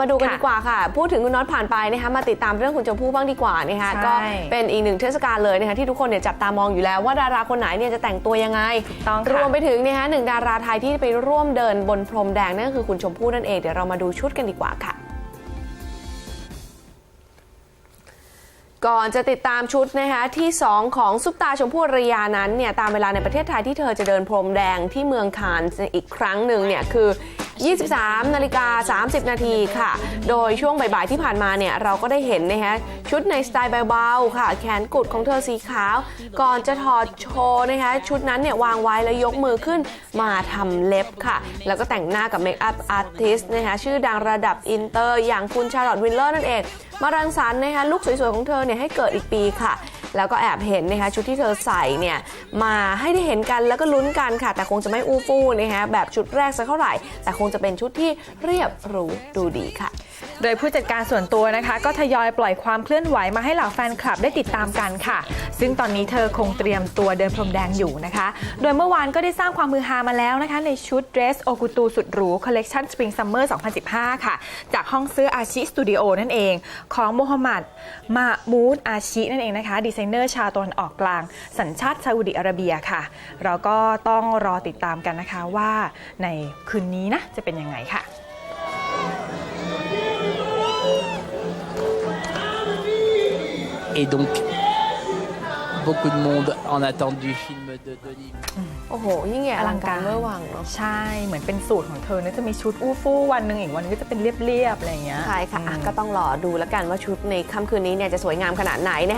มาดูกันค่ะดีกว่าค่ะ พูดถึงคุณน็อตผ่านไปนะคะมาติดตามเรื่องคุณชมพู่บ้างดีกว่านะคะใช่ก็เป็นอีกหนึ่งเทศกาลเลยนะคะที่ทุกคนเนี่ยจับตามองอยู่แล้วว่าดาราคนไหนเนี่ยจะแต่งตัวยังไงต้องรวค่ะมไปถึงนะคะหนึ่งดาราไทยที่ไปร่วมเดินบนพรมแดงนั่นก็คือคุณชมพู่นั่นเองเดี๋ยวเรามาดูชุดกันดีกว่าค่ะก่อนจะติดตามชุดนะคะที่ 2 ของซุปตาชมพู่อารยานั้นเนี่ยตามเวลาในประเทศไทยที่เธอจะเดินพรมแดงที่เมืองคานส์อีกครั้งหนึ่งเนี่ยคือ 23 นาฬิกา 30 นาทีค่ะ โดยช่วงบ่ายๆที่ผ่านมาเนี่ยเราก็ได้เห็นนะคะชุดในสไตล์เบาๆค่ะ แขนกุดของเธอสีขาว ก่อนจะถอดโชว์นะคะชุดนั้นเนี่ยวางไว้แล้วยกมือขึ้นมาทำเล็บค่ะ แล้วก็แต่งหน้ากับเมคอัพอาร์ติสต์นะคะชื่อดังระดับอินเตอร์อย่างคุณชาร์ลอตวินเลอร์นั่นเองมารังสรรค์นะคะลุคสวยๆของเธอเนี่ยให้เกิดอีกปีค่ะ แล้วก็แอบเห็นนะคะชุดที่เธอใส่เนี่ยมาให้ได้เห็นกันแล้วก็ลุ้นกันค่ะ แต่คงจะไม่อู้ฟู่นะคะแบบชุดแรกสักเท่าไหร่ แต่คงจะเป็นชุดที่เรียบหรูดูดีค่ะ โดยผู้จัดการส่วนตัวนะคะ ก็ทยอยปล่อยความเคลื่อนไหวมาให้เหล่าแฟนคลับได้ติดตามกันค่ะ ซึ่งตอนนี้เธอคงเตรียมตัวเดินพรมแดงอยู่นะคะ โดยเมื่อวานก็ได้สร้างความมือฮามาแล้วนะคะ ในชุดเดรสโอกุตูสุดหรูคอลเลกชันสปริงซัมเมอร์2015 ค่ะ จากห้องเสื้ออาชิสตูดิโอนั่นเอง ของโมฮัมหมัดมามูดอาชินั่นเองนะคะดีซเนอร์ชาวตะวันออกกลาง สัญชาติซาอุดิอาระเบียค่ะ เราก็ต้องรอติดตามกันนะคะว่าในคืนนี้นะจะเป็นยังไงค่ะ Et donc, beaucoup de monde en attente du film de Denis. โอ้โห ยิ่งใหญ่อลังการเวอร์วังเนาะ ใช่ เหมือนเป็นสูตรของเธอเนี่ยจะมีชุดอู้ฟู่วันหนึ่งอีกวันนึงก็จะเป็นเรียบๆ อะไรอย่างเงี้ย ใช่ค่ะอะก็ต้องรอดูแล้วกันว่าชุดในค่ำคืนนี้เนี่ยจะสวยงามขนาดไหนนะคะ